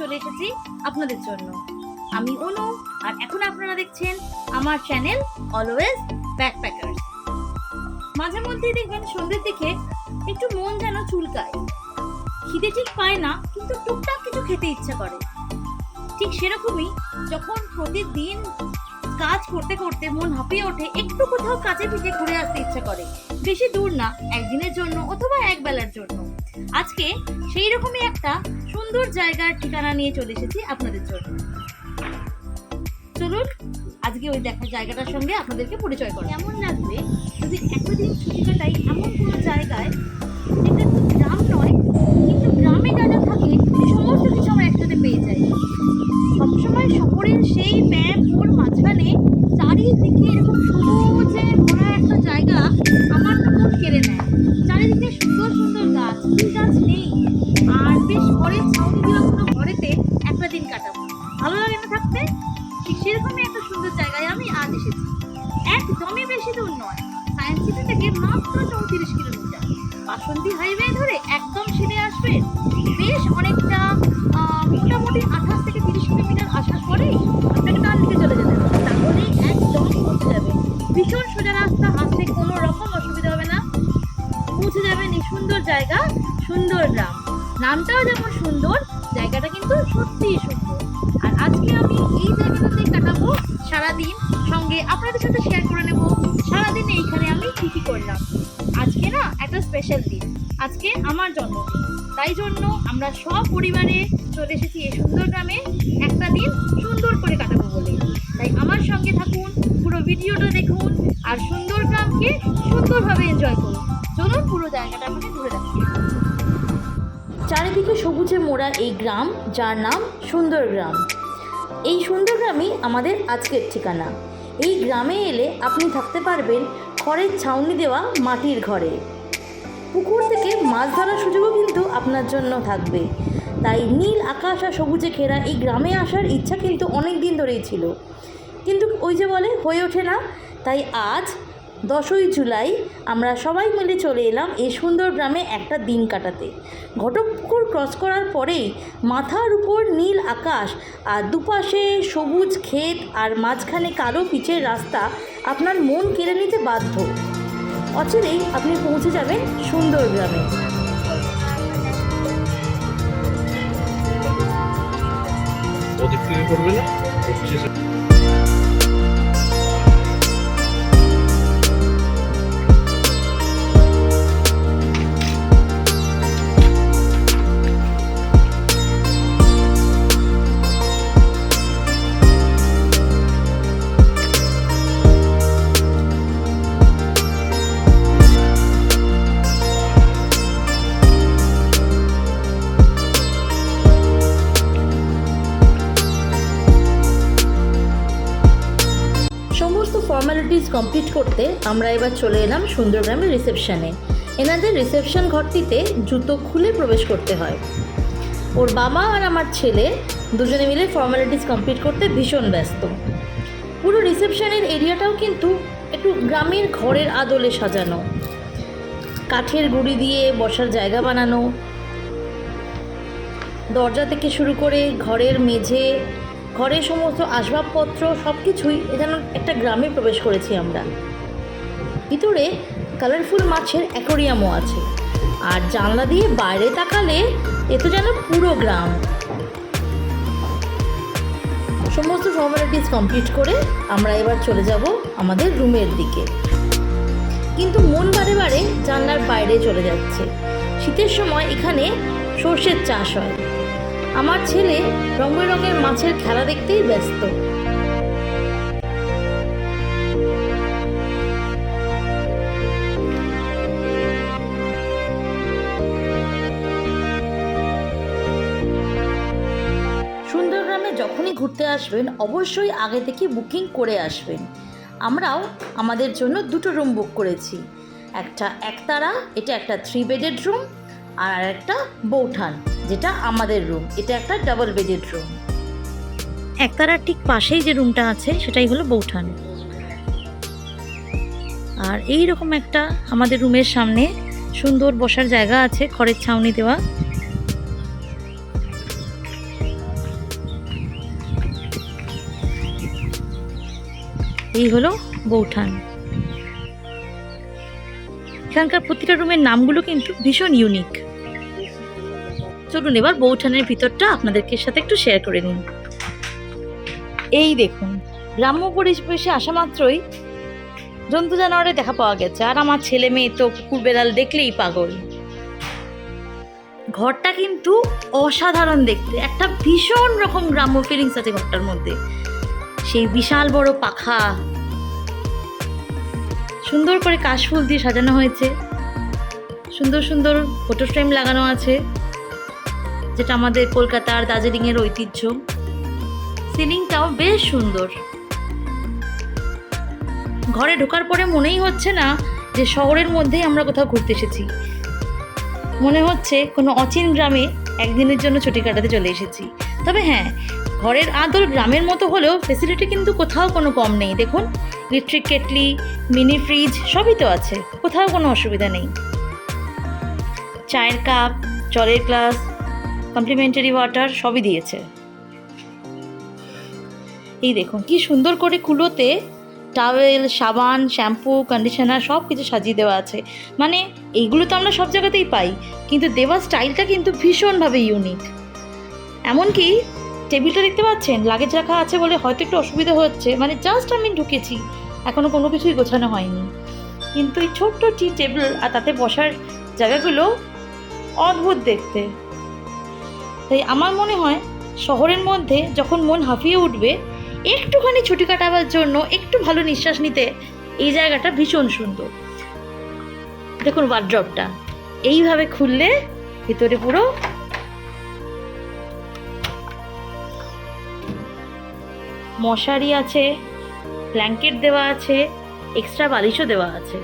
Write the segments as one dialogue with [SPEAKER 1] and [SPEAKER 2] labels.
[SPEAKER 1] চলে এসেছি আপনাদের জন্য। আমি অনু, আর এখন আপনারা দেখছেন আমার চ্যানেল অলওয়েজ ব্যাকপ্যাকার্স মাঝে মধ্যেই দেখবেন সন্ধ্যের দিকে একটু মন যেন চুলকায়। খিদে ঠিক পায় না, কিন্তু টুকটাক কিছু খেতে ইচ্ছা করে। ঠিক সেরকমই যখন প্রতিদিন কাজ করতে করতে মন হাঁপিয়ে ওঠে, একটু কোথাও কাছে পিঠে ঘুরে আসতে ইচ্ছা করে। বেশি দূর না, একদিনের জন্য অথবা এক বেলার জন্য। আজকে সেই রকমই একটা সুন্দর জায়গার ঠিকানা নিয়ে চলে এসেছি আপনাদের জন্য। চলুন আজকে ওই দেখা জায়গাটার সঙ্গে আপনাদেরকে পরিচয় করি কেমন লাগবে? যদি একটা দিন ছুটি কাটাই এমন কোনো জায়গায় যেটা গ্রাম নয়, কিন্তু গ্রামে সমস্ত কিছু পেয়ে যাই। শহরের সেই মাঝখানে এরকম সবুজে ভরা একটা জায়গা আমার কেড়ে নেয়। চারিদিকে সুন্দর সুন্দর গাছ, ফুল গাছ নেই। আর বেশ ঘরেতে একটা দিন কাটাবো। ভালো লাগে না থাকতে? ঠিক সেরকমই একটা সুন্দর জায়গায় আমি আজ এসেছি। একদমই বেশি দূর নয়। সায়েন্স সিটি থেকে মাত্র চৌত্রিশ কিলোমিটার। বাসন্তী হাইওয়ে ধরে একদম সিধে আসবেন বেশ অনেকটা মোটামুটি আঠাশ থেকে তিরিশ কিলোমিটার আসার পরেই আপনাকে ডান দিকে চলে যেতে হবে। তাহলেই একদম পৌঁছে যাবেন ভীষণ সোজা রাস্তা আসলে কোনো রকম অসুবিধা হবে না। পৌঁছে যাবেন এই সুন্দর জায়গা, সুন্দর গ্রাম। নামটাও যেমন সঙ্গে আপনাদের সাথে শেয়ার করে নেব। সারাদিন এইখানে আমি কী কী করলাম। আজকে না একটা স্পেশাল দিন। আজকে আমার জন্মদিন। তাই জন্য আমরা সব পরিবারে চলে এসেছি এই সুন্দর গ্রামে। একটা দিন সুন্দর করে কাটাবো বলে। তাই আমার সঙ্গে থাকুন, পুরো ভিডিওটা দেখুন, আর সুন্দর গ্রামকে সুন্দরভাবে এনজয় করুন। চলুন পুরো জায়গাটা আমাকে ঘুরে রাখি চারিদিকে সবুজে মোড়া এই গ্রাম, যার নাম সুন্দর গ্রাম। এই সুন্দর গ্রামই আমাদের আজকের ঠিকানা। এই গ্রামে এলে আপনি থাকতে পারবেন খড়ের ছাউনি দেওয়া মাটির ঘরে। পুকুর থেকে মাছ ধরার সুযোগও কিন্তু আপনার জন্য থাকবে। তাই নীল আকাশ আর সবুজে ঘেরা এই গ্রামে আসার ইচ্ছা কিন্তু অনেক দিন ধরেই ছিল। কিন্তু ওই যে বলে, হয়ে ওঠে না। তাই আজ দশই জুলাই আমরা সবাই মিলে চলে এলাম এই সুন্দর গ্রামে একটা দিন কাটাতে। ঘটকপুকুর ক্রস করার পরেই মাথার উপর নীল আকাশ আর দুপাশে সবুজ ক্ষেত আর মাঝখানে কালো পিচের রাস্তা আপনার মন কেড়ে নিতে বাধ্য। অচিরেই আপনি পৌঁছে যাবেন সুন্দর গ্রামে।
[SPEAKER 2] করবে না?
[SPEAKER 1] আমরা এবার চলে এলাম সুন্দরগ্রামের রিসেপশানে। এনাদের রিসেপশন ঘরটিতে জুতো খুলে প্রবেশ করতে হয়। ওর বাবা আর আমার ছেলে দুজনে মিলে ফর্মালিটিস কমপ্লিট করতে ভীষণ ব্যস্ত। পুরো রিসেপশনের এরিয়াটাও কিন্তু একটু গ্রামের ঘরের আদলে সাজানো। কাঠের গুঁড়ি দিয়ে বসার জায়গা বানানো। দরজা থেকে শুরু করে ঘরের মেঝে, ঘরের সমস্ত আসবাবপত্র সব কিছুই যেন একটা গ্রামে প্রবেশ করেছি আমরা। ভিতরে কালারফুল মাছের অ্যাকোরিয়ামও আছে। আর জানলা দিয়ে বাইরে তাকালে এ তো যেন পুরো গ্রাম। সমস্ত ফর্মালিটিস কমপ্লিট করে আমরা এবার চলে যাব আমাদের রুমের দিকে। কিন্তু মন বারে বারে জানলার বাইরে চলে যাচ্ছে। শীতের সময় এখানে সর্ষের চাষ হয়। আমার ছেলে রং বেরঙের মাছের খেলা দেখতেই ব্যস্ত। ঘুরতে আসবেন, অবশ্যই আগে থেকে বুকিং করে আসবেন। আমরাও আমাদের জন্য দুটো রুম বুক করেছি। একটা একতারা, এটা একটা থ্রি বেডেড রুম, আর একটা বৌঠান, যেটা আমাদের রুম, এটা একটা ডাবল বেডেড রুম। একতারার ঠিক পাশেই যে রুমটা আছে, সেটাই হলো বৌঠান। আর এই রকম একটা আমাদের রুমের সামনে সুন্দর বসার জায়গা আছে, খড়ের ছাউনি দেওয়া। এই হলো বৌঠান এখানকার প্রতিটা রুমের নামগুলো কিন্তু ভীষণ ইউনিক চলুন এবার বৌঠানের ভিতরটা আপনাদেরকে সাথে একটু শেয়ার করে নিন এই দেখুন, গ্রাম্য পরিবেশে আসা মাত্রই জন্তু জানোয়ারের দেখা পাওয়া গেছে, আর আমার ছেলে মেয়ে তো কুকুর বেড়াল দেখলেই পাগল। ঘরটা কিন্তু অসাধারণ দেখতে, একটা ভীষণ রকম গ্রাম্য ফিলিংস আছে ঘরটার মধ্যে। সেই বিশাল বড় পাখা। সুন্দর করে কাশফুল দিয়ে সাজানো হয়েছে। সুন্দর সুন্দর ফটো ফ্রেম লাগানো আছে, যেটা আমাদের কলকাতার দার্জিলিংয়ের ঐতিহ্য। সিলিংটাও বেশ সুন্দর। ঘরে ঢোকার পরে মনেই হচ্ছে না যে শহরের মধ্যেই আমরা কোথাও ঘুরতে এসেছি। মনে হচ্ছে কোনো অচিন গ্রামে একদিনের জন্য ছুটি কাটাতে চলে এসেছি। তবে হ্যাঁ ঘরের আদর গ্রামের মতো হলেও ফেসিলিটি কিন্তু কোথাও কোনো কম নেই। দেখুন ইলেকট্রিক কেটলি মিনি ফ্রিজ সবই তো আছে, কোথাও কোনো অসুবিধা নেই। চায়ের কাপ জলের গ্লাস কমপ্লিমেন্টারি ওয়াটার সবই দিয়েছে। এই দেখুন, কি সুন্দর করে কুলোতে টাওয়েল সাবান শ্যাম্পু কন্ডিশনার সব কিছু সাজিয়ে দেওয়া আছে। মানে এইগুলো তো আমরা সব জায়গাতেই পাই, কিন্তু দেওয়ার স্টাইলটা কিন্তু ভীষণভাবে ইউনিক এমনকি টেবিলটা দেখতে পাচ্ছেন? লাগেজ রাখা আছে বলে হয়তো একটু অসুবিধা হচ্ছে মানে জাস্ট আমি ঢুকেছি এখনও কোনো কিছুই গোছানো হয়নি। কিন্তু এই ছোট্ট টি টেবিল আর তাতে বসার জায়গাগুলো অদ্ভুত দেখতে। তাই আমার মনে হয় শহরের মধ্যে যখন মন হাঁপিয়ে উঠবে একটুখানি ছুটি কাটাবার জন্য একটু ভালো নিঃশ্বাস নিতে এই জায়গাটা ভীষণ সুন্দর। দেখুন ওয়ার্ড্রপটা এইভাবে খুললে ভিতরে পুরো মশারি আছে ব্ল্যাঙ্কেট দেওয়া আছে এক্সট্রা বালিশও দেওয়া আছে।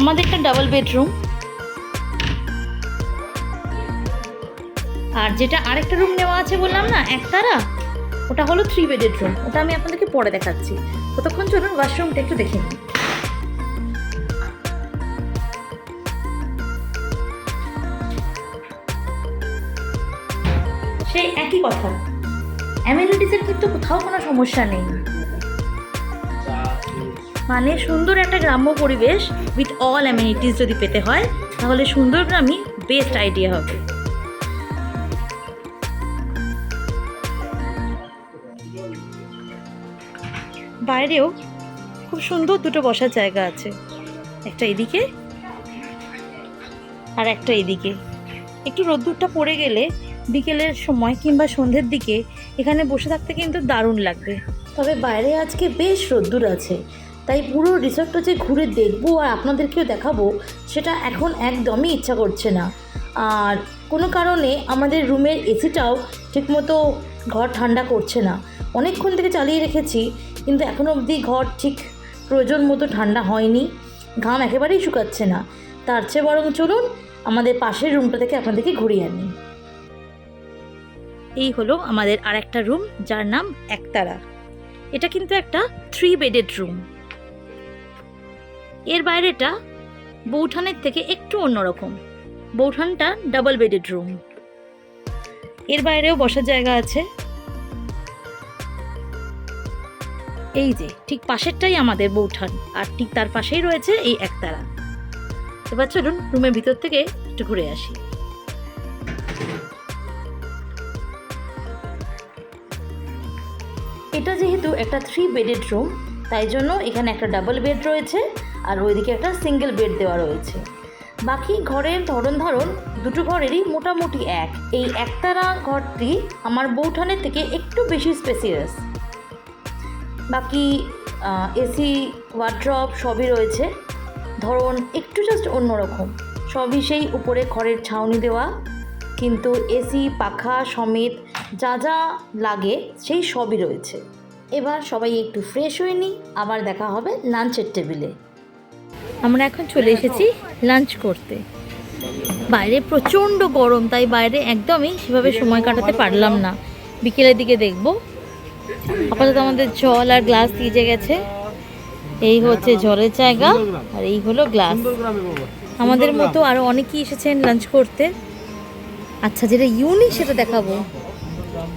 [SPEAKER 1] আমাদের একটা ডাবল বেডরুম আর যেটা আরেকটা রুম নেওয়া আছে বললাম না একতারা ওটা হলো থ্রি বেডেড রুম ওটা আমি আপনাদেরকে পরে দেখাচ্ছি। ততক্ষণ চলুন ওয়াশরুমটা একটু দেখে নিই। সেই একই কথা। অ্যামিনিটিসের কিন্তু কোথাও কোনো সমস্যা নেই। মানে সুন্দর একটা গ্রাম্য পরিবেশ উইথ অল অ্যামিনিটিস যদি পেতে হয়, তাহলে সুন্দর গ্রামই বেস্ট আইডিয়া হবে। বাইরেও খুব সুন্দর দুটো বসার জায়গা আছে। একটা এদিকে আর একটা এদিকে। একটু রোদ্দুরটা পড়ে গেলে বিকেলের সময় কিংবা সন্ধ্যের দিকে এখানে বসে থাকতে কিন্তু দারুণ লাগবে। তবে বাইরে আজকে বেশ রোদ্দুর আছে। তাই পুরো রিসর্টটা যে ঘুরে দেখব আর আপনাদেরকেও দেখাবো, সেটা এখন একদমই ইচ্ছা করছে না। আর কোনো কারণে আমাদের রুমের এসিটাও ঠিকমতো ঘর ঠান্ডা করছে না। অনেকক্ষণ থেকে চালিয়ে রেখেছি, কিন্তু এখনও অবধি ঘর ঠিক প্রয়োজন মতো ঠান্ডা হয়নি। ঘাম একেবারেই শুকাচ্ছে না। তার চেয়ে বরং চলুন আমাদের পাশের রুমটা থেকে আপনাদেরকে ঘুরিয়ে আনি। এই হলো আমাদের আর একটা রুম যার নাম একতারা। এটা কিন্তু একটা থ্রি বেডেড রুম এর বাইরেটা বৌঠানের থেকে একটু অন্যরকম। বৌঠানটা ডাবল বেডেড রুম এর বাইরেও বসার জায়গা আছে। এই যে, ঠিক পাশেরটাই আমাদের বৌঠান, আর ঠিক তার পাশেই রয়েছে এই একতারা। এবার চলুন রুমের ভিতর থেকে একটু ঘুরে আসি। এটা যেহেতু একটা থ্রি বেডেড রুম তাই জন্য এখানে একটা ডাবল বেড রয়েছে। আর ওইদিকে একটা সিঙ্গেল বেড দেওয়া রয়েছে। বাকি ঘরের ধরন ধরন দুটো ঘরেরই মোটামুটি এক। এই একতারা ঘরটি আমার বৌঠানের থেকে একটু বেশি স্পেসিয়াস বাকি এসি ওয়ার্ড্রপ সবই রয়েছে। ধরন একটু জাস্ট অন্যরকম। সবই সেই উপরে খড়ের ছাউনি দেওয়া। কিন্তু এসি, পাখা সমেত যা যা লাগে সেই সবই রয়েছে। এবার সবাই একটু ফ্রেশ হয়ে নিই। আবার দেখা হবে লাঞ্চের টেবিলে। আমরা এখন চলে এসেছি লাঞ্চ করতে। বাইরে প্রচণ্ড গরম, তাই বাইরে একদমই সেভাবে সময় কাটাতে পারলাম না। বিকেলের দিকে দেখব। আপাতত আমাদের জল আর গ্লাস দিয়ে গেছে, এই হচ্ছে জলের জায়গা আর এই হলো গ্লাস। আমাদের মতো আরও অনেকেই এসেছেন লাঞ্চ করতে। আচ্ছা যেটা ইউনিক সেটা দেখাবো।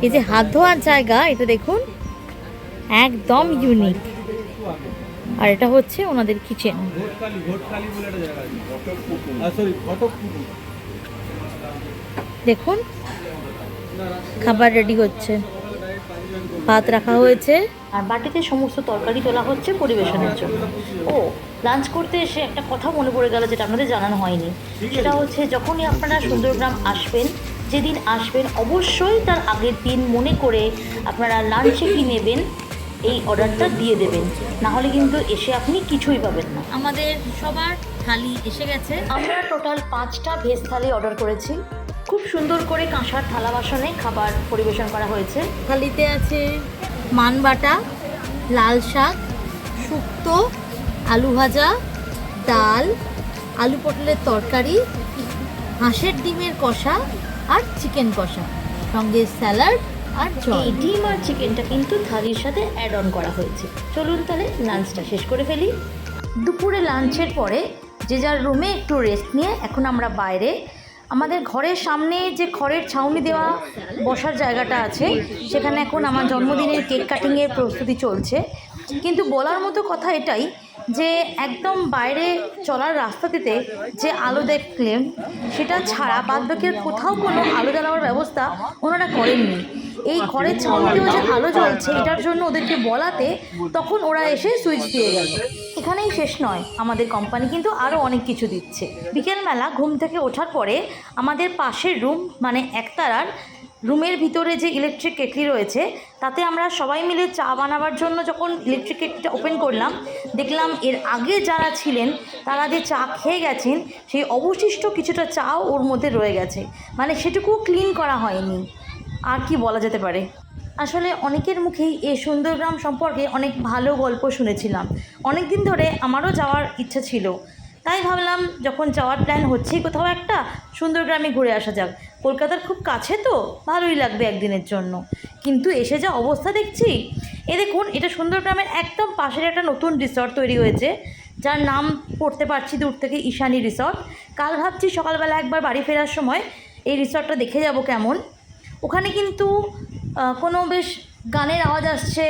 [SPEAKER 1] এই যে হাত ধোয়ার জায়গা, এটা দেখুন, একদম ইউনিক। আর এটা হচ্ছে ওনাদের কিচেন দেখুন, খাবার রেডি হচ্ছে। ভাত রাখা হয়েছে। আর বাটিতে সমস্ত তরকারি তোলা হচ্ছে পরিবেশনের জন্য। ও লাঞ্চ করতে এসে একটা কথা মনে পড়ে গেল যেটা আপনাদের জানানো হয়নি। সেটা হচ্ছে, যখনই আপনারা সুন্দরগ্রাম আসবেন, যেদিন আসবেন অবশ্যই তার আগের দিন মনে করে আপনারা লাঞ্চে কি নেবেন এই অর্ডারটা দিয়ে দেবেন। না হলে কিন্তু এসে আপনি কিছুই পাবেন না। আমাদের সবার থালি এসে গেছে। আমরা টোটাল পাঁচটা ভেজ থালি অর্ডার করেছি। খুব সুন্দর করে কাঁসার থালা বাসনে খাবার পরিবেশন করা হয়েছে। থালিতে আছে মান বাটা লাল শাক শুক্তো আলু ভাজা ডাল আলু পটলের তরকারি হাঁসের ডিমের কষা আর চিকেন কষা। সঙ্গে স্যালাড আর এই ডিম আর চিকেনটা কিন্তু থালির সাথে অ্যাড অন করা হয়েছে। চলুন তাহলে লাঞ্চটা শেষ করে ফেলি। দুপুরে লাঞ্চের পরে যে যার রুমে একটু রেস্ট নিয়ে এখন আমরা বাইরে। আমাদের ঘরের সামনে যে খড়ের ছাউনি দেওয়া বসার জায়গাটা আছে, সেখানে এখন আমার জন্মদিনের কেক কাটিংয়ের প্রস্তুতি চলছে। কিন্তু বলার মতো কথা এটাই যে একদম বাইরে চলার রাস্তাটিতে যে আলো দেখলেন, সেটা ছাড়া বাদ কোথাও কোনো আলো জ্বালানোর ব্যবস্থা ওনারা করেননি। এই ঘরের ছাউনিতেও যে আলো জ্বলছে, এটার জন্য ওদেরকে বলাতে তখন ওরা এসে সুইচ দিয়ে গেল। এখানেই শেষ নয়, আমাদের কোম্পানি কিন্তু আরও অনেক কিছু দিচ্ছে। বিকেলবেলা ঘুম থেকে ওঠার পরে আমাদের পাশের রুম মানে একতারার রুমের ভিতরে যে ইলেকট্রিক কেটলি রয়েছে, তাতে আমরা সবাই মিলে চা বানাবার জন্য যখন ইলেকট্রিক কেটলিটা ওপেন করলাম, দেখলাম এর আগে যারা ছিলেন, তারা যে চা খেয়ে গেছেন, সেই অবশিষ্ট কিছুটা চাও ওর মধ্যে রয়ে গেছে। মানে সেটুকু ক্লিন করা হয়নি। আর কি বলা যেতে পারে? আসলে অনেকের মুখেই এই সুন্দরগ্রাম সম্পর্কে অনেক ভালো গল্প শুনেছিলাম। অনেক দিন ধরে আমারও যাওয়ার ইচ্ছা ছিল। তাই ভাবলাম যখন যাওয়ার প্ল্যান হচ্ছেই কোথাও একটা সুন্দরগ্রামে ঘুরে আসা যাক। কলকাতার খুব কাছে তো, ভালোই লাগবে একদিনের জন্য। কিন্তু এসে যা অবস্থা দেখছি, এ দেখুন, এটা সুন্দরগ্রামের একদম পাশের একটা নতুন রিসর্ট তৈরি হয়েছে। যার নাম পড়তে পারছি দূর থেকে ঈশানী রিসর্ট কাল ভাবছি সকালবেলা একবার বাড়ি ফেরার সময় এই রিসর্টটা দেখে যাব কেমন। ওখানে কিন্তু কোনো বেশ গানের আওয়াজ আসছে,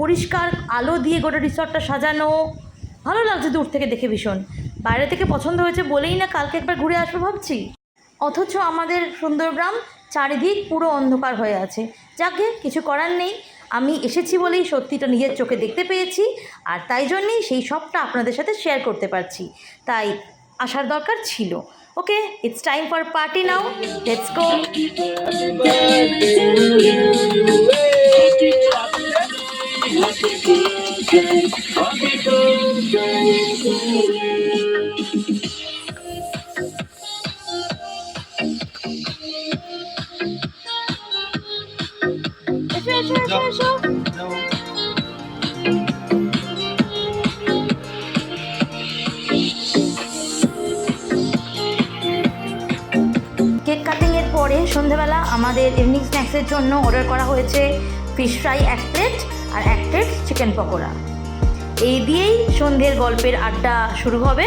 [SPEAKER 1] পরিষ্কার আলো দিয়ে গোটা রিসর্টটা সাজানো। ভালো লাগছে দূর থেকে দেখে ভীষণ। বাইরে থেকে পছন্দ হয়েছে বলেই না কালকে একবার ঘুরে আসব ভাবছি। অথচ আমাদের সুন্দরগ্রাম চারিদিক পুরো অন্ধকার হয়ে আছে। যাকে কিছু করার নেই। আমি এসেছি বলেই সত্যিটা নিজের চোখে দেখতে পেয়েছি আর তাই জন্যেই সেই সবটা আপনাদের সাথে শেয়ার করতে পারছি। তাই আসার দরকার ছিল। Okay, it's time for party now. Let's go. Happy birthday to you. আমাদের ইভিনিং স্ন্যাক্সের জন্য অর্ডার করা হয়েছে ফিশ ফ্রাই এক প্লেট আর এক প্লেট চিকেন পকোড়া। এই দিয়েই সন্ধ্যের গল্পের আড্ডা শুরু হবে।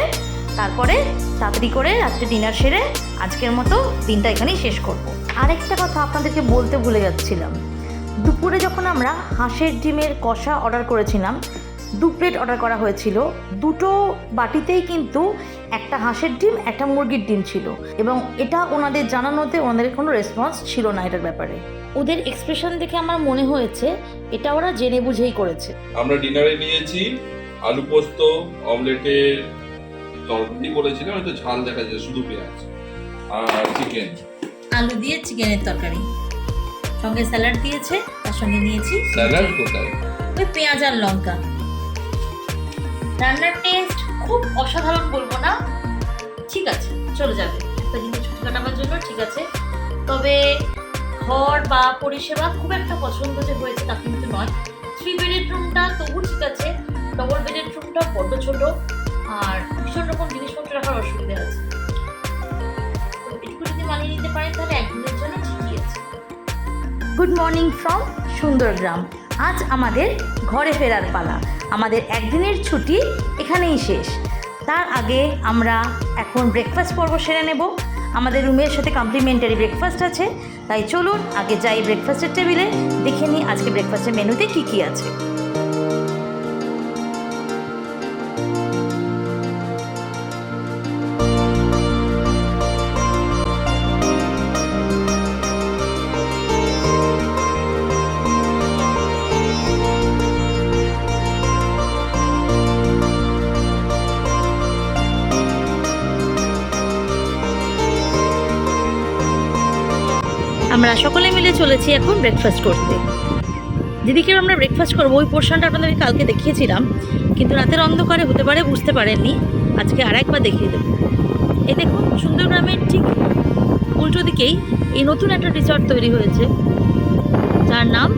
[SPEAKER 1] তারপরে তাড়াতাড়ি করে রাত্রে ডিনার সেরে আজকের মতো দিনটা এখানেই শেষ করব। আরেকটা কথা আপনাদেরকে বলতে ভুলে যাচ্ছিলাম। দুপুরে যখন আমরা হাঁসের ডিমের কষা অর্ডার করেছিলাম দু প্লেট অর্ডার করা হয়েছিল। দুটো বাটিতেই কিন্তু একটা হাঁসের ডিম একটা মুরগির ডিম ছিল। এবং এটা ওনাদের জানানোতে ওনাদের কোনো রেসপন্স ছিল না এটার ব্যাপারে। ওদের এক্সপ্রেশন দেখে আমার মনে হয়েছে এটা ওরা জেনে বুঝেই করেছে।
[SPEAKER 3] আমরা ডিনারে নিয়েছি আলু পোস্ত অমলেটের তরকারি বলেছিলাম হয়তো ঝাল দেখা যায় শুধু পেঁয়াজ আর চিকেন
[SPEAKER 1] আলু দিয়ে চিকেনের তরকারি। সঙ্গে স্যালাড দিয়েছে তার সঙ্গে নিয়েছি
[SPEAKER 3] স্যালাড কোথায়?
[SPEAKER 1] ওই পেঁয়াজ আর লঙ্কা। রান্নার টেস্ট খুব অসাধারণ বলব না। ঠিক আছে, চলে যাবে। একটা জিনিস ছুটি কাটাবার জন্য, ঠিক আছে। তবে ঘর বা পরিষেবা খুব একটা পছন্দ যে হয়েছে তা কিন্তু নয়। থ্রি বেডের রুমটা তবু ঠিক আছে ডবল বেডের রুমটা বড্ড ছোট, আর ভীষণ রকম জিনিসপত্র রাখার অসুবিধা আছে। যদি মানিয়ে নিতে পারেন তাহলে জন্য আছে। Good morning from Sundargram. আজ আমাদের ঘরে ফেরার পালা। আমাদের একদিনের ছুটি এখানেই শেষ। তার আগে আমরা এখন ব্রেকফাস্ট পর্ব সেরে নেব। আমাদের রুমের সাথে কমপ্লিমেন্টারি ব্রেকফাস্ট আছে। তাই চলুন আগে যাই ব্রেকফাস্টের টেবিলে দেখে নিই আজকে ব্রেকফাস্টের মেনুতে কী কী আছে। আমরা সকলে মিলে চলেছি এখন ব্রেকফাস্ট করতে। যেদিকে আমরা ব্রেকফাস্ট করব, ওই পোর্শনটা আপনাদেরকে কালকে দেখিয়েছিলাম, কিন্তু রাতের অন্ধকারে হতে পারে, বুঝতে পারেননি। আজকে আর একবার দেখিয়ে দেবো। এই দেখুন, সুন্দরগ্রামের ঠিক উল্টো দিকেই এই নতুন একটা রিসর্ট তৈরি হয়েছে। যার নাম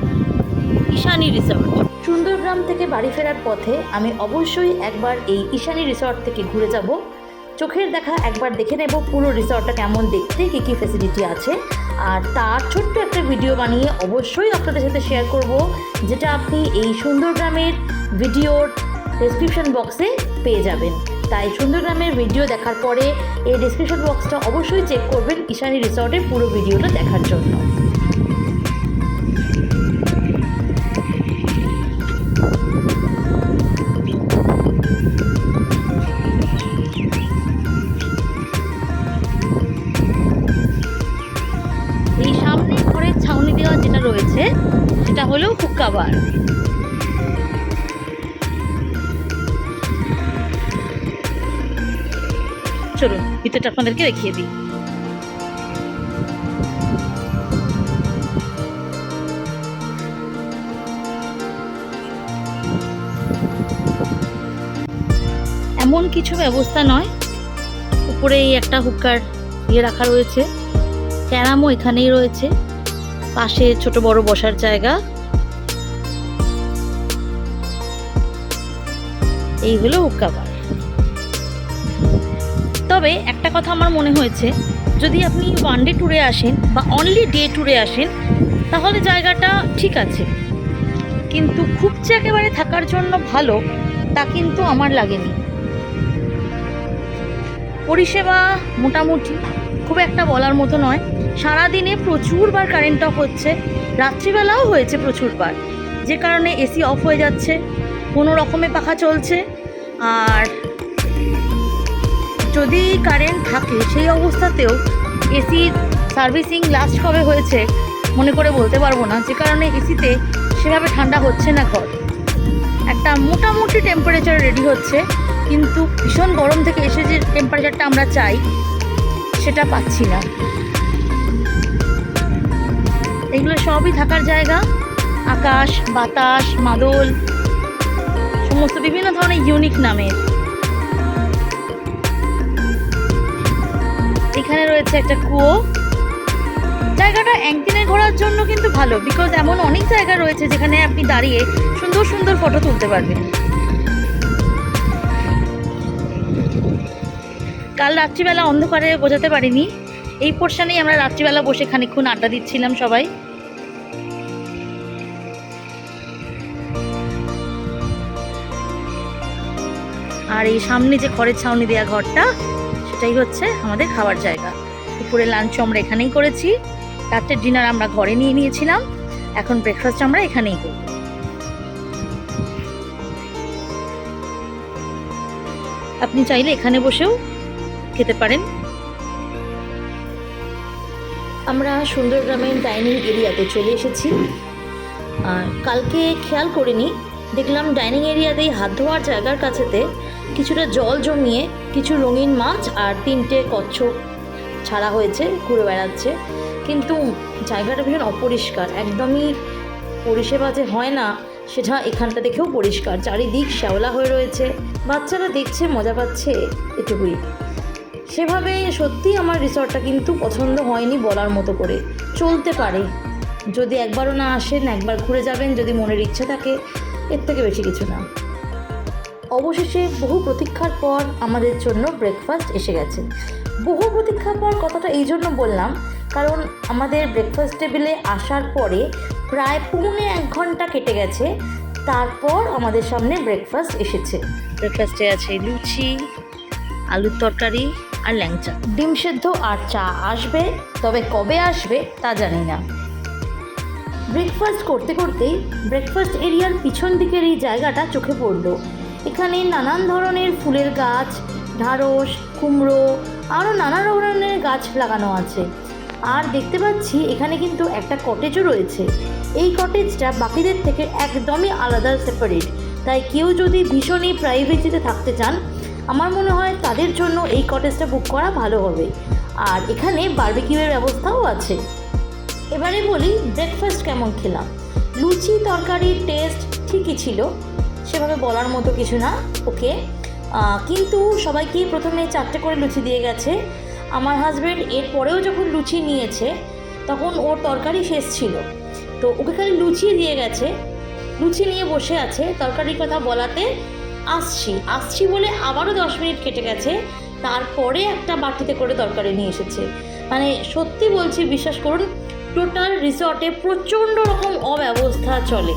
[SPEAKER 1] ঈশানী রিসর্ট সুন্দরগ্রাম থেকে বাড়ি ফেরার পথে আমি অবশ্যই একবার এই ঈশানী রিসর্ট থেকে ঘুরে যাব। চোখের দেখা একবার দেখে নেব পুরো রিসর্টটা কেমন, দেখতে কী কী ফেসিলিটি আছে। আর তার ছোট্ট একটা ভিডিও বানিয়ে অবশ্যই আপনাদের সাথে শেয়ার করব, যেটা আপনি এই সুন্দরগ্রামের ভিডিওর ডেসক্রিপশন বক্সে পেয়ে যাবেন। তাই সুন্দরগ্রামের ভিডিও দেখার পরে এই ডেসক্রিপশন বক্সটা অবশ্যই চেক করবেন ঈশানী রিসর্টের পুরো ভিডিওটা দেখার জন্য। হুক্কা চলুন, ভিতরটা আপনাদেরকে দেখিয়ে দিই। এমন কিছু ব্যবস্থা নয়। উপরে এই একটা হুক্কার ইয়ে রাখা রয়েছে। ক্যারামও এখানেই রয়েছে। পাশে ছোট বড় বসার জায়গা। এই হলো হুক্কাবার তবে একটা কথা আমার মনে হয়েছে, যদি আপনি ওয়ান ডে ট্যুরে আসেন বা অনলি ডে ট্যুরে আসেন, তাহলে জায়গাটা ঠিক আছে। কিন্তু খুব যে একেবারে থাকার জন্য ভালো, তা কিন্তু আমার লাগেনি। পরিষেবা মোটামুটি খুব একটা বলার মতো নয়। সারাদিনে প্রচুরবার কারেন্ট অফ হচ্ছে, রাত্রিবেলাও হয়েছে প্রচুরবার। যে কারণে এসি অফ হয়ে যাচ্ছে কোনো রকমে পাখা চলছে। আর যদি কারেন্ট থাকে, সেই অবস্থাতেও এসির সার্ভিসিং লাস্ট কবে হয়েছে, মনে করে বলতে পারব না। যে কারণে এসিতে সেভাবে ঠান্ডা হচ্ছে না ঘর। একটা মোটামুটি টেম্পারেচার রেডি হচ্ছে, কিন্তু ভীষণ গরম থেকে এসে যে টেম্পারেচারটা আমরা চাই, সেটা পাচ্ছি না। এগুলো সবই থাকার জায়গা। আকাশ, বাতাস, মাদল সমস্ত বিভিন্ন ধরনের ইউনিক নামের এখানে রয়েছে একটা কুয়ো। জায়গাটা একদিনে ঘোরার জন্য কিন্তু ভালো বিকজ এমন অনেক জায়গা রয়েছে যেখানে আপনি দাঁড়িয়ে সুন্দর সুন্দর ফটো তুলতে পারবেন। কাল রাত্রিবেলা অন্ধকারে বোঝাতে পারিনি। এই পোর্শনেই আমরা রাত্রিবেলা বসে খানিকক্ষণ আড্ডা দিচ্ছিলাম সবাই। আর এই সামনে যে খড়ের ছাউনি দেওয়া ঘরটা, সেটাই হচ্ছে আমাদের খাওয়ার জায়গা। দুপুরে লাঞ্চ আমরা এখানেই করেছি। রাত্রের ডিনার আমরা ঘরে নিয়ে নিয়েছিলাম। এখন ব্রেকফাস্ট আমরা এখানেই করব। আপনি চাইলে এখানে বসেও খেতে পারেন। আমরা সুন্দরগ্রামের ডাইনিং এরিয়াতে চলে এসেছি। আর কালকে খেয়াল করিনি, দেখলাম ডাইনিং এরিয়াতেই হাত ধোয়ার জায়গার কাছেতে কিছুটা জল জমিয়ে কিছু রঙিন মাছ আর তিনটে কচ্ছপ ছাড়া হয়েছে, ঘুরে বেড়াচ্ছে। কিন্তু জায়গাটা ভীষণ অপরিষ্কার, একদমই পরিষেবা যে হয় না, সেটা এখানটা দেখেও পরিষ্কার। চারিদিক শ্যাওলা হয়ে রয়েছে, বাচ্চারা দেখছে, মজা পাচ্ছে এটুকুই। সেভাবে সত্যি আমার রিসর্টটা কিন্তু পছন্দ হয়নি বলার মতো করে। চলতে পারে। যদি একবারও না আসেন, একবার ঘুরে যাবেন, যদি মনের ইচ্ছা থাকে, এর থেকে বেশি কিছু না। অবশেষে বহু প্রতীক্ষার পর আমাদের জন্য ব্রেকফাস্ট এসে গেছে। বহু প্রতীক্ষার পর কথাটা এই জন্য বললাম কারণ আমাদের ব্রেকফাস্ট টেবিলে আসার পরে প্রায় পৌনে এক ঘণ্টা কেটে গেছে তারপর আমাদের সামনে ব্রেকফাস্ট এসেছে। ব্রেকফাস্টে আছে লুচি আলুর তরকারি আর ল্যাংচা। ডিম সেদ্ধ আর চা আসবে তবে কবে আসবে তা জানি না। ব্রেকফাস্ট করতে করতেই ব্রেকফাস্ট এরিয়ার পিছন দিকের এই জায়গাটা চোখে পড়ল। এখানে নানান ধরনের ফুলের গাছ, ঢাড়স, কুমড়ো আরও নানা ধরনের গাছ লাগানো আছে। আর দেখতে পাচ্ছি এখানে কিন্তু একটা কটেজও রয়েছে। এই কটেজটা বাকিদের থেকে একদমই আলাদা সেপারেট তাই কেউ যদি ভীষণই প্রাইভেসিতে থাকতে চান, আমার মনে হয় তাদের জন্য এই কটেজটা বুক করা ভালো হবে। আর এখানে বার্বিকিউয়ের ব্যবস্থাও আছে। এবারে বলি ব্রেকফাস্ট কেমন খেলাম? লুচি তরকারির টেস্ট ঠিকই ছিল। সেভাবে বলার মতো কিছু না, ওকে? কিন্তু সবাইকে প্রথমে চারটে করে লুচি দিয়ে গেছে। আমার হাজব্যান্ড এর পরেও যখন লুচি নিয়েছে, তখন ওর তরকারি শেষ ছিল। তো ওকে খালি লুচি দিয়ে গেছে। লুচি নিয়ে বসে আছে, তরকারির কথা বলাতে আসছি। আসছি বলে আবারও দশ মিনিট কেটে গেছে। তারপরে একটা বাটিতে করে তরকারি নিয়ে এসেছে। মানে সত্যি বলছি, বিশ্বাস করুন, টোটাল রিসর্টে প্রচণ্ড রকম অব্যবস্থা চলে।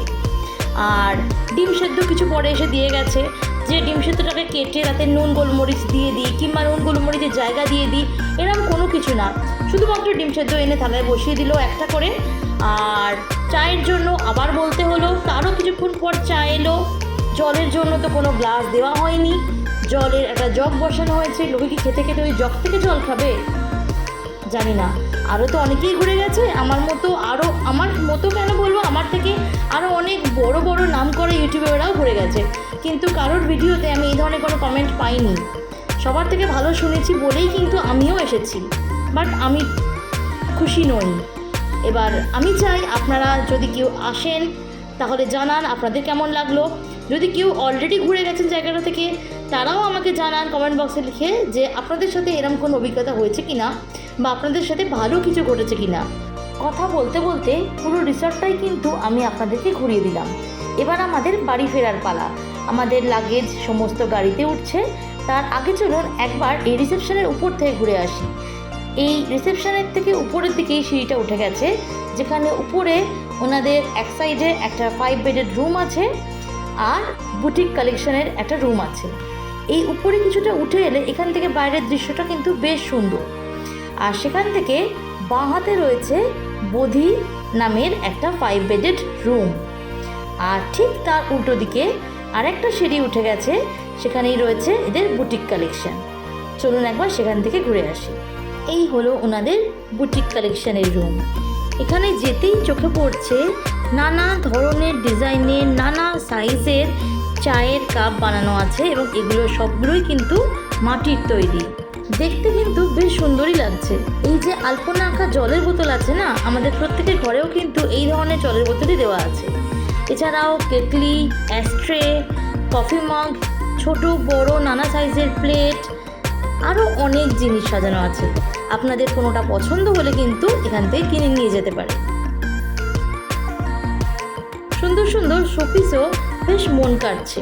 [SPEAKER 1] আর ডিম সেদ্ধ কিছু পরে এসে দিয়ে গেছে। যে ডিম সেদ্ধটাকে কেটে তাতে নুন, গোলমরিচ দিয়ে দিই কিংবা নুন, গোলমরিচের জায়গা দিয়ে দিই, এরকম কোনো কিছু না। শুধুমাত্র ডিম সেদ্ধ এনে থালায় বসিয়ে দিল একটা করে। আর চায়ের জন্য আবার বলতে হলো, তারও কিছুক্ষণ পর চা এলো। জলের জন্য তো কোনো গ্লাস দেওয়া হয়নি। জলের একটা জগ বসানো হয়েছে। লোকে কি খেতে খেতে ওই জগ থেকে জল খাবে? জানি না। আরও তো অনেকেই ঘুরে গেছে, আমার মতো আরও আমার মতো কেন বলব? আমার থেকে আরও অনেক বড় বড় নাম করা ইউটিউবাররাও ঘুরে গেছে। কিন্তু কারোর ভিডিওতে আমি এই ধরনের কোনো কমেন্ট পাইনি। সবার থেকে ভালো শুনেছি বলেই কিন্তু আমিও এসেছি। বাট আমি খুশি নই। এবার আমি চাই আপনারা যদি কেউ আসেন, তাহলে জানান আপনাদের কেমন লাগল। যদি কেউ অলরেডি ঘুরে গেছেন জায়গাটা থেকে তারাও আমাকে জানান কমেন্ট বক্সে লিখে যে আপনাদের সাথে এরকম কোনো অভিজ্ঞতা হয়েছে কি না বা আপনাদের সাথে ভালো কিছু ঘটেছে কি না কথা বলতে বলতে পুরো রিসর্টটাই কিন্তু আমি আপনাদেরকে ঘুরিয়ে দিলাম। এবার আমাদের বাড়ি ফেরার পালা। আমাদের লাগেজ সমস্ত গাড়িতে উঠছে। তার আগে চলুন একবার এই রিসেপশনের উপর থেকে ঘুরে আসি। এই রিসেপশনের থেকে উপরের দিকেই সিঁড়িটা উঠে গেছে, যেখানে উপরে ওনাদের এক সাইডে একটা ফাইভ বেডের রুম আছে আর বুটিক কালেকশনের একটা রুম আছে। এই উপরে কিছুটা উঠে এলে এখান থেকে বাইরের দৃশ্যটা কিন্তু বেশ সুন্দর। আর সেখান থেকে বাঁ হাতে রয়েছে বোধি নামের একটা ফাইভ বেডেড রুম আর ঠিক তার উল্টো দিকে আরেকটা সিঁড়ি উঠে গেছে, সেখানেই রয়েছে এদের বুটিক কালেকশন চলুন একবার সেখান থেকে ঘুরে আসি। এই হলো ওনাদের বুটিক কালেকশনের রুম এখানে যেতেই চোখে পড়ছে নানা ধরনের ডিজাইনের নানা সাইজের চায়ের কাপ বানানো আছে এবং এগুলো সবগুলোই কিন্তু মাটির তৈরি। দেখতে কিন্তু বেশ সুন্দরই লাগছে। এই যে আলপনা আঁকা জলের বোতল আছে না, আমাদের প্রত্যেকের ঘরেও কিন্তু এই ধরনের জলের বোতলই দেওয়া আছে। এছাড়াও কেটলি অ্যাস্ট্রে কফি মগ, ছোট, বড়, নানা সাইজের প্লেট আরও অনেক জিনিস সাজানো আছে। আপনাদের কোনোটা পছন্দ হলে কিন্তু এখান থেকে কিনে নিয়ে যেতে পারে সুন্দর সুন্দর শোপিসও বেশ মন কাটছে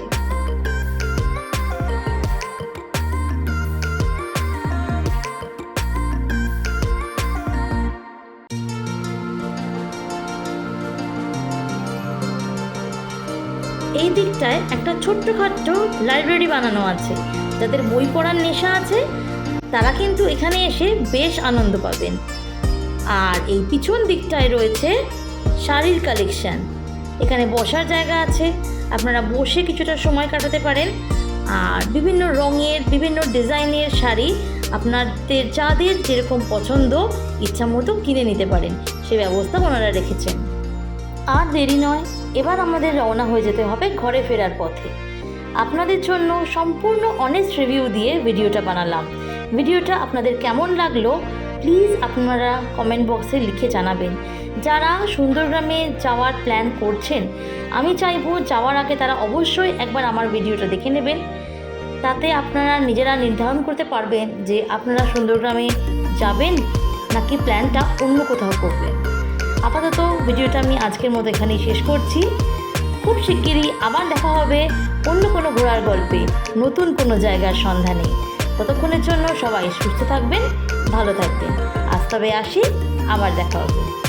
[SPEAKER 1] এই দিকটায় একটা ছোট্টখাট্ট লাইব্রেরি বানানো আছে। যাদের বই পড়ার নেশা আছে, তারা কিন্তু এখানে এসে বেশ আনন্দ পাবেন। আর এই পিছন দিকটায় রয়েছে শাড়ির কালেকশন এখানে বসার জায়গা আছে। আপনারা বসে কিছুটা সময় কাটাতে পারেন। আর বিভিন্ন রঙের, বিভিন্ন ডিজাইনের শাড়ি আপনাদের, যাদের যেরকম পছন্দ, ইচ্ছা মতো কিনে নিতে পারেন। সে ব্যবস্থা ওনারা রেখেছেন। আর দেরি নয়, এবার আমাদের রওনা হয়ে যেতে হবে ঘরে ফেরার পথে। আপনাদের জন্য সম্পূর্ণ অনেস্ট রিভিউ দিয়ে ভিডিওটা বানালাম। ভিডিওটা আপনাদের কেমন লাগল প্লিজ আপনারা কমেন্ট বক্সে লিখে জানাবেন। যারা সুন্দরগ্রামে যাওয়ার প্ল্যান করছেন, আমি চাইব যাওয়ার আগে তারা অবশ্যই একবার আমার ভিডিওটা দেখে নেবেন। তাতে আপনারা নিজেরা নির্ধারণ করতে পারবেন যে আপনারা সুন্দরগ্রামে যাবেন নাকি প্ল্যানটা অন্য কোথাও করবেন। আপাতত ভিডিওটা আমি আজকের মতো এখানেই শেষ করছি। খুব শিগগিরই আবার দেখা হবে অন্য কোনো ঘোরার গল্পে, নতুন কোনো জায়গার সন্ধানে। ততক্ষণের জন্য সবাই সুস্থ থাকবেন, ভালো থাকবেন। আজ তবে আসি, আবার দেখা হবে।